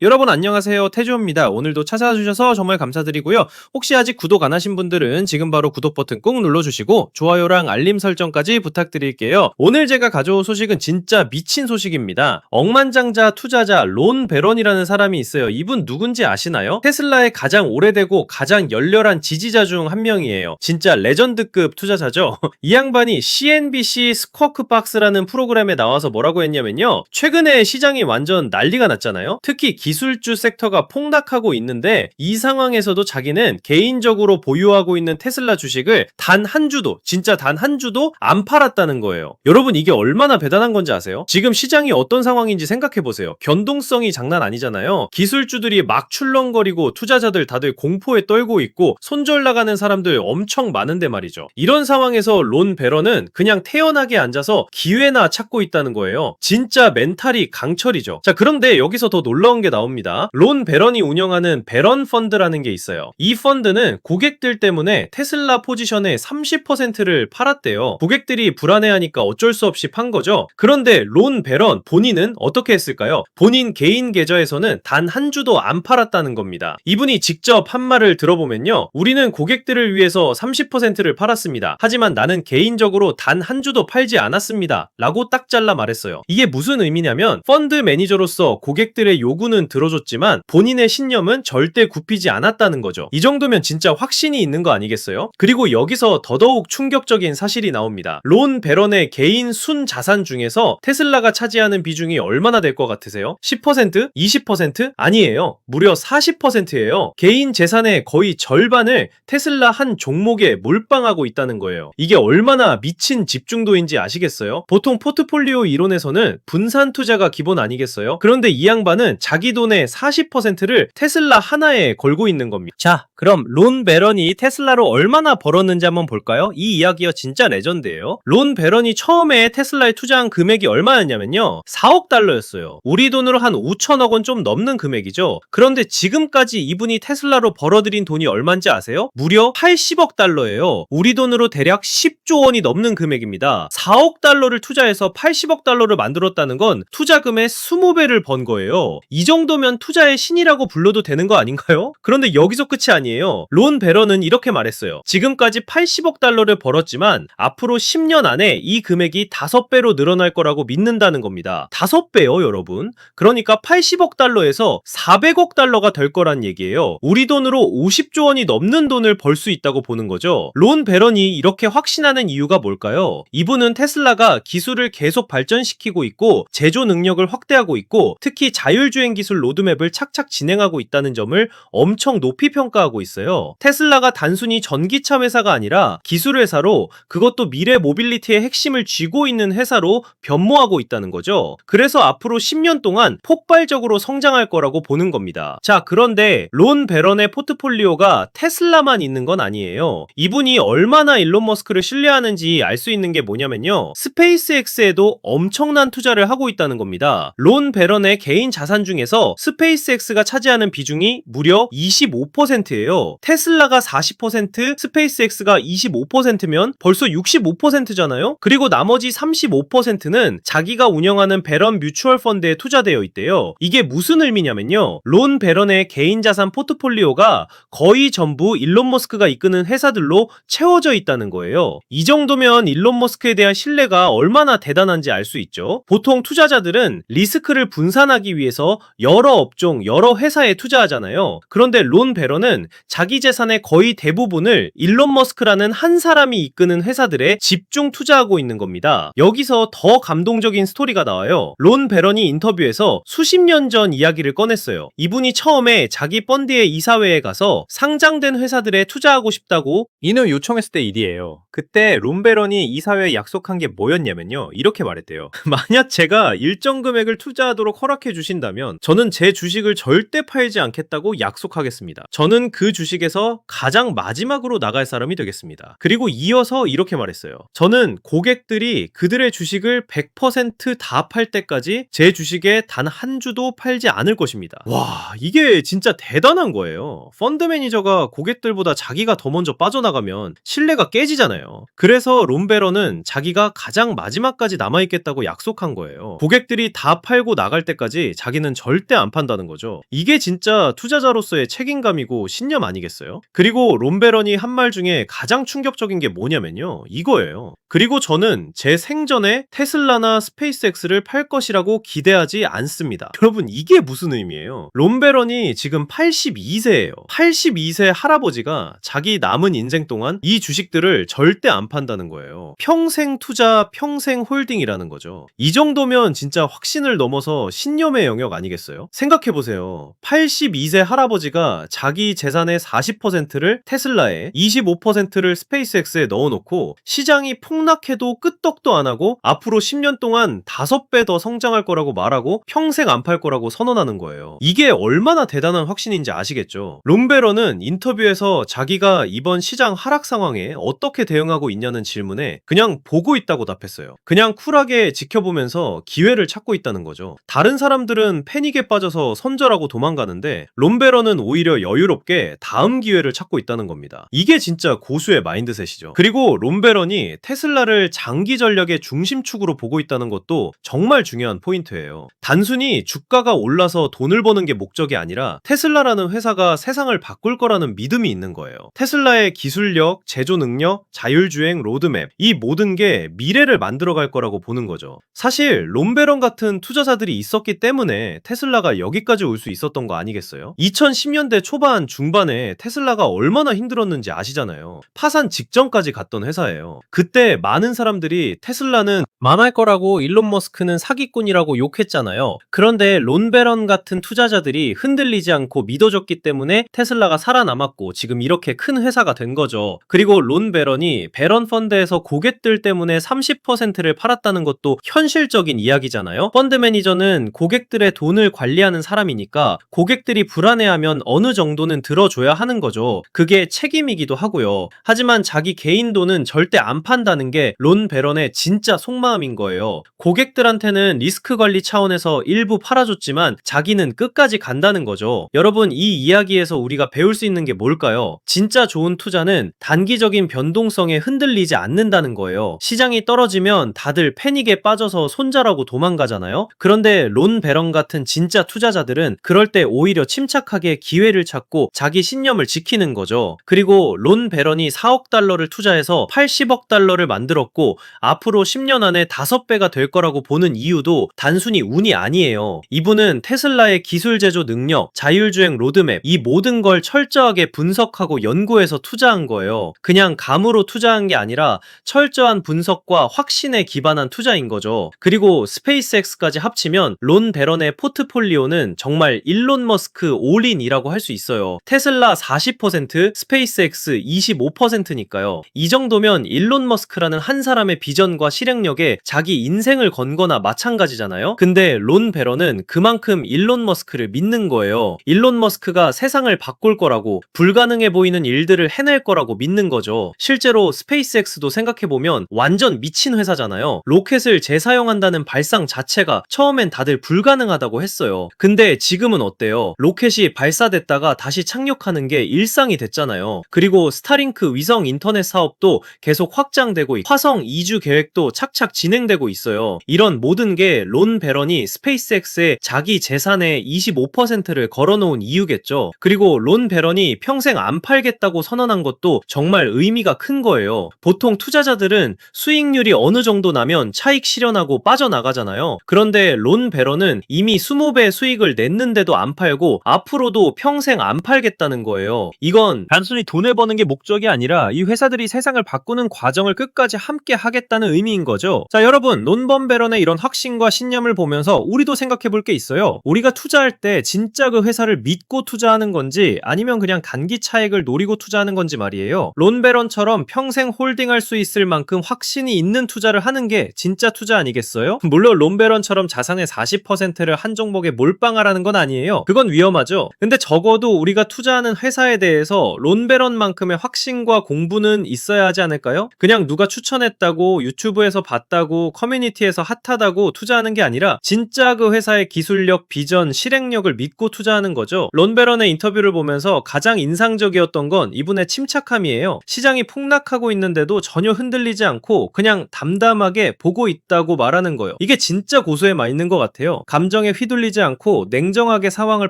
여러분 안녕하세요. 태조입니다. 오늘도 찾아주셔서 정말 감사드리고요. 혹시 아직 구독 안 하신 분들은 지금 바로 구독 버튼 꾹 눌러주시고 좋아요랑 알림 설정까지 부탁드릴게요. 오늘 제가 가져온 소식은 진짜 미친 소식입니다. 억만장자 투자자 론 베런이라는 사람이 있어요. 이분 누군지 아시나요? 테슬라의 가장 오래되고 가장 열렬한 지지자 중 한 명이에요. 진짜 레전드급 투자자죠. 이 양반이 CNBC 스쿼크 박스라는 프로그램에 나와서 뭐라고 했냐면요. 최근에 시장이 완전 난리가 났잖아요. 특히 기술주 섹터가 폭락하고 있는데 이 상황에서도 자기는 개인적으로 보유하고 있는 테슬라 주식을 단 한 주도 진짜 단 한 주도 안 팔았다는 거예요. 여러분 이게 얼마나 대단한 건지 아세요? 지금 시장이 어떤 상황인지 생각해 보세요. 변동성이 장난 아니잖아요. 기술주들이 막 출렁거리고 투자자들 다들 공포에 떨고 있고 손절 나가는 사람들 엄청 많은데 말이죠. 이런 상황에서 론 베런은 그냥 태연하게 앉아서 기회나 찾고 있다는 거예요. 진짜 멘탈이 강철이죠. 자, 그런데 여기서 더 놀라운 게 나 옵니다. 론 베런이 운영하는 베런 펀드라는 게 있어요. 이 펀드는 고객들 때문에 테슬라 포지션의 30%를 팔았대요. 고객들이 불안해하니까 어쩔 수 없이 판 거죠. 그런데 론 베런 본인은 어떻게 했을까요? 본인 개인 계좌에서는 단 한 주도 안 팔았다는 겁니다. 이분이 직접 한 말을 들어보면요. 우리는 고객들을 위해서 30%를 팔았습니다. 하지만 나는 개인적으로 단 한 주도 팔지 않았습니다. 라고 딱 잘라 말했어요. 이게 무슨 의미냐면 펀드 매니저로서 고객들의 요구는 들어줬지만 본인의 신념은 절대 굽히지 않았다는 거죠. 이 정도면 진짜 확신이 있는 거 아니겠어요? 그리고 여기서 더더욱 충격적인 사실이 나옵니다. 론 베런의 개인 순 자산 중에서 테슬라가 차지하는 비중이 얼마나 될 것 같으세요? 10%? 20%? 아니에요. 무려 40%예요. 개인 재산의 거의 절반을 테슬라 한 종목에 몰빵하고 있다는 거예요. 이게 얼마나 미친 집중도인지 아시겠어요? 보통 포트폴리오 이론에서는 분산 투자가 기본 아니겠어요? 그런데 이 양반은 자기 돈의 40%를 테슬라 하나에 걸고 있는 겁니다. 자, 그럼 론 베런이 테슬라로 얼마나 벌었는지 한번 볼까요? 이 이야기가 진짜 레전드예요. 론 베런이 처음에 테슬라에 투자한 금액이 얼마였냐면요. 4억 달러였어요. 우리 돈으로 한 5천억 원 좀 넘는 금액이죠. 그런데 지금까지 이분이 테슬라로 벌어들인 돈이 얼마인지 아세요? 무려 80억 달러예요. 우리 돈으로 대략 10조 원이 넘는 금액입니다. 4억 달러를 투자해서 80억 달러를 만들었다는 건 투자금의 20배를 번 거예요. 이 정도 면 투자의 신이라고 불러도 되는 거 아닌가요? 그런데 여기서 끝이 아니에요. 론 베런은 이렇게 말했어요. 지금까지 80억 달러를 벌었지만 앞으로 10년 안에 이 금액이 5배로 늘어날 거라고 믿는다는 겁니다. 5배요, 여러분. 그러니까 80억 달러에서 400억 달러가 될 거란 얘기예요. 우리 돈으로 50조 원이 넘는 돈을 벌 수 있다고 보는 거죠. 론 베런이 이렇게 확신하는 이유가 뭘까요? 이분은 테슬라가 기술을 계속 발전시키고 있고 제조 능력을 확대하고 있고 특히 자율주행 기술 로드맵을 착착 진행하고 있다는 점을 엄청 높이 평가하고 있어요. 테슬라가 단순히 전기차 회사가 아니라 기술 회사로 그것도 미래 모빌리티의 핵심을 쥐고 있는 회사로 변모하고 있다는 거죠. 그래서 앞으로 10년 동안 폭발적으로 성장할 거라고 보는 겁니다. 자, 그런데 론 베런의 포트폴리오가 테슬라만 있는 건 아니에요. 이분이 얼마나 일론 머스크를 신뢰하는지 알 수 있는 게 뭐냐면요. 스페이스X에도 엄청난 투자를 하고 있다는 겁니다. 론 베런의 개인 자산 중에서 스페이스X가 차지하는 비중이 무려 25%예요. 테슬라가 40%, 스페이스X가 25%면 벌써 65%잖아요? 그리고 나머지 35%는 자기가 운영하는 베런 뮤추얼 펀드에 투자되어 있대요. 이게 무슨 의미냐면요. 론 베런의 개인 자산 포트폴리오가 거의 전부 일론 머스크가 이끄는 회사들로 채워져 있다는 거예요. 이 정도면 일론 머스크에 대한 신뢰가 얼마나 대단한지 알 수 있죠. 보통 투자자들은 리스크를 분산하기 위해서 여러 업종, 여러 회사에 투자하잖아요. 그런데 론 베런은 자기 재산의 거의 대부분을 일론 머스크라는 한 사람이 이끄는 회사들에 집중 투자하고 있는 겁니다. 여기서 더 감동적인 스토리가 나와요. 론 베런이 인터뷰에서 수십 년 전 이야기를 꺼냈어요. 이분이 처음에 자기 펀드의 이사회에 가서 상장된 회사들에 투자하고 싶다고 인을 요청했을 때 일이에요. 그때 롬베런이 이사회에 약속한 게 뭐였냐면요. 이렇게 말했대요. 만약 제가 일정 금액을 투자하도록 허락해 주신다면 저는 제 주식을 절대 팔지 않겠다고 약속하겠습니다. 저는 그그 주식에서 가장 마지막으로 나갈 사람이 되겠습니다. 그리고 이어서 이렇게 말했어요. 저는 고객들이 그들의 주식을 100%다 팔 때까지 제 주식에 단 한 주도 팔지 않을 것입니다. 와, 이게 진짜 대단한 거예요. 펀드 매니저가 고객들보다 자기가 더 먼저 빠져나가면 신뢰가 깨지잖아요. 그래서 롬베러는 자기가 가장 마지막까지 남아있겠다고 약속한 거예요. 고객들이 다 팔고 나갈 때까지 자기는 절대 안 판다는 거죠. 이게 진짜 투자자로서의 책임감이고 신념 아니겠어요? 그리고 롬베런이 한 말 중에 가장 충격적인 게 뭐냐면요. 이거예요. 그리고 저는 제 생전에 테슬라나 스페이스X를 팔 것이라고 기대하지 않습니다. 여러분 이게 무슨 의미예요? 롬베런이 지금 82세예요. 82세 할아버지가 자기 남은 인생 동안 이 주식들을 절대 안 판다는 거예요. 평생 투자, 평생 홀딩이라는 거죠. 이 정도면 진짜 확신을 넘어서 신념의 영역 아니겠 어요? 생각해 보세요. 82세 할아버지가 자기 재산의 40%를 테슬라에 25%를 스페이스X에 넣어놓고 시장이 폭락해도 끄떡도 안 하고 앞으로 10년 동안 5배 더 성장할 거라고 말하고 평생 안 팔 거라고 선언하는 거예요. 이게 얼마나 대단한 확신인지 아시겠죠? 롬베러는 인터뷰에서 자기가 이번 시장 하락 상황에 어떻게 대응하고 있냐는 질문에 그냥 보고 있다고 답했어요. 그냥 쿨하게 지켜보면서 기회를 찾고 있다는 거죠. 다른 사람들은 패닉에 빠져서 선절하고 도망가는데 롬베러는 오히려 여유롭게 다음 기회를 찾고 있다는 겁니다. 이게 진짜 고수의 마인드셋이죠. 그리고 롬베런이 테슬라를 장기 전략의 중심축으로 보고 있다는 것도 정말 중요한 포인트예요. 단순히 주가가 올라서 돈을 버는 게 목적이 아니라 테슬라라는 회사가 세상을 바꿀 거라는 믿음이 있는 거예요. 테슬라의 기술력, 제조 능력, 자율주행 로드맵 이 모든 게 미래를 만들어 갈 거라고 보는 거죠. 사실 롬베런 같은 투자자들이 있었기 때문에 테슬라 가 여기까지 올 수 있었던 거 아니겠어요? 2010년대 초반 중반에 테슬라가 얼마나 힘들었는지 아시잖아요. 파산 직전까지 갔던 회사예요. 그때 많은 사람들이 테슬라는 망할 거라고 일론 머스크는 사기꾼이라고 욕했잖아요. 그런데 론 베런 같은 투자자들이 흔들리지 않고 믿어줬기 때문에 테슬라가 살아남았고 지금 이렇게 큰 회사가 된 거죠. 그리고 론 베런이 베런 펀드에서 고객들 때문에 30%를 팔았다는 것도 현실적인 이야기잖아요. 펀드 매니저는 고객들의 돈을 관리하는 사람이니까 고객들이 불안해하면 어느 정도는 들어줘야 하는 거죠. 그게 책임이기도 하고요. 하지만 자기 개인 돈은 절대 안 판다는 게 론 베런의 진짜 속마음인 거예요. 고객들한테는 리스크 관리 차원에서 일부 팔아줬지만 자기는 끝까지 간다는 거죠. 여러분 이 이야기에서 우리가 배울 수 있는 게 뭘까요? 진짜 좋은 투자는 단기적인 변동성에 흔들리지 않는다는 거예요. 시장이 떨어지면 다들 패닉에 빠져서 손절하고 도망가잖아요. 그런데 론 베런 같은 진짜 투자자들은 그럴 때 오히려 침착하게 기회를 찾고 자기 신념을 지키는 거죠. 그리고 론 베런이 4억 달러를 투자해서 80억 달러를 만들었고 앞으로 10년 안에 5배가 될 거라고 보는 이유도 단순히 운이 아니에요. 이분은 테슬라의 기술 제조 능력, 자율주행 로드맵 이 모든 걸 철저하게 분석하고 연구해서 투자한 거예요. 그냥 감으로 투자한 게 아니라 철저한 분석과 확신에 기반한 투자인 거죠. 그리고 스페이스X까지 합치면 론 베런의 포트폴리오 는 정말 일론 머스크 올인이라고 할 수 있어요. 테슬라 40%, 스페이스X 25%니까요. 이 정도면 일론 머스크라는 한 사람의 비전과 실행력에 자기 인생을 건 거나 마찬가지잖아요. 근데 론 베런은 그만큼 일론 머스크를 믿는 거예요. 일론 머스크가 세상을 바꿀 거라고 불가능해 보이는 일들을 해낼 거라고 믿는 거죠. 실제로 스페이스X도 생각해보면 완전 미친 회사잖아요. 로켓을 재사용한다는 발상 자체가 처음엔 다들 불가능하다고 했어요. 근데 지금은 어때요? 로켓이 발사됐다가 다시 착륙하는 게 일상이 됐잖아요. 그리고 스타링크 위성 인터넷 사업도 계속 확장되고 화성 이주 계획도 착착 진행되고 있어요. 이런 모든 게 론 베런이 스페이스X에 자기 재산의 25%를 걸어놓은 이유겠죠. 그리고 론 베런이 평생 안 팔겠다고 선언한 것도 정말 의미가 큰 거예요. 보통 투자자들은 수익률이 어느 정도 나면 차익 실현하고 빠져나가잖아요. 그런데 론 베런은 이미 20배 수익을 냈는데도 안 팔고 앞으로도 평생 안 팔겠다는 거예요. 이건 단순히 돈을 버는 게 목적이 아니라 이 회사들이 세상을 바꾸는 과정을 끝까지 함께 하겠다는 의미인 거죠. 자, 여러분, 논범 베런의 이런 확신과 신념을 보면서 우리도 생각해 볼 게 있어요. 우리가 투자할 때 진짜 그 회사를 믿고 투자하는 건지 아니면 그냥 단기 차익을 노리고 투자하는 건지 말이에요. 론 베런처럼 평생 홀딩할 수 있을 만큼 확신이 있는 투자를 하는 게 진짜 투자 아니겠어요? 물론 론 베런처럼 자산의 40%를 한 종목에 몰빵하라는 건 아니에요. 그건 위험하죠. 근데 적어도 우리가 투자 투자하는 회사에 대해서 론베런만큼의 확신과 공부는 있어야 하지 않을까요? 그냥 누가 추천했다고 유튜브에서 봤다고 커뮤니티에서 핫하다고 투자하는 게 아니라 진짜 그 회사의 기술력, 비전, 실행력을 믿고 투자하는 거죠. 론베런의 인터뷰를 보면서 가장 인상적이었던 건 이분의 침착함이에요. 시장이 폭락하고 있는데도 전혀 흔들리지 않고 그냥 담담하게 보고 있다고 말하는 거예요. 이게 진짜 고수에 맞는 것 같아요. 감정에 휘둘리지 않고 냉정하게 상황을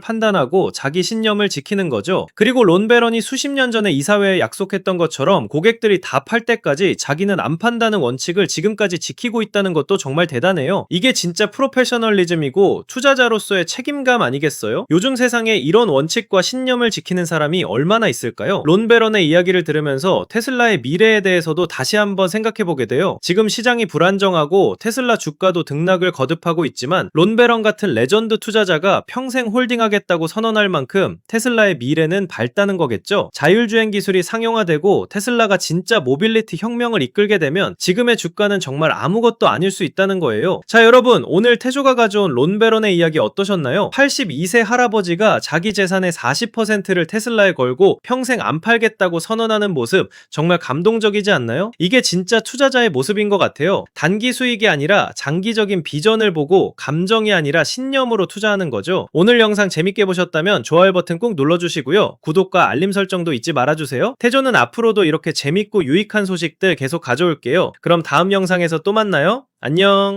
판단하고 자기 신념을 지키는 거죠. 그리고 론베런이 수십 년 전에 이사회에 약속했던 것처럼 고객들이 다 팔 때까지 자기는 안 판다는 원칙을 지금까지 지키고 있다는 것도 정말 대단해요. 이게 진짜 프로페셔널리즘이고 투자자로서의 책임감 아니겠어요? 요즘 세상에 이런 원칙과 신념을 지키는 사람이 얼마나 있을까요? 론베런의 이야기를 들으면서 테슬라의 미래에 대해서도 다시 한번 생각해 보게 돼요. 지금 시장이 불안정하고 테슬라 주가도 등락을 거듭하고 있지만 론베런 같은 레전드 투자자가 평생 홀딩하겠다고 선언할 만큼 테슬라의 미래는 밝다는 거겠죠. 자율주행 기술이 상용화되고 테슬라가 진짜 모빌리티 혁명을 이끌게 되면 지금의 주가는 정말 아무것도 아닐 수 있다는 거예요. 자, 여러분, 오늘 태조가 가져온 론베런의 이야기 어떠셨나요? 82세 할아버지가 자기 재산의 40%를 테슬라에 걸고 평생 안 팔겠다고 선언하는 모습 정말 감동적이지 않나요? 이게 진짜 투자자의 모습인 것 같아요. 단기 수익이 아니라 장기적인 비전을 보고 감정이 아니라 신념으로 투자하는 거죠. 오늘 영상 재밌게 보셨다면 좋아요 버튼 꼭 눌러주시고요. 구독과 알림 설정도 잊지 말아주세요. 태조는 앞으로도 이렇게 재밌고 유익한 소식들 계속 가져올게요. 그럼 다음 영상에서 또 만나요. 안녕!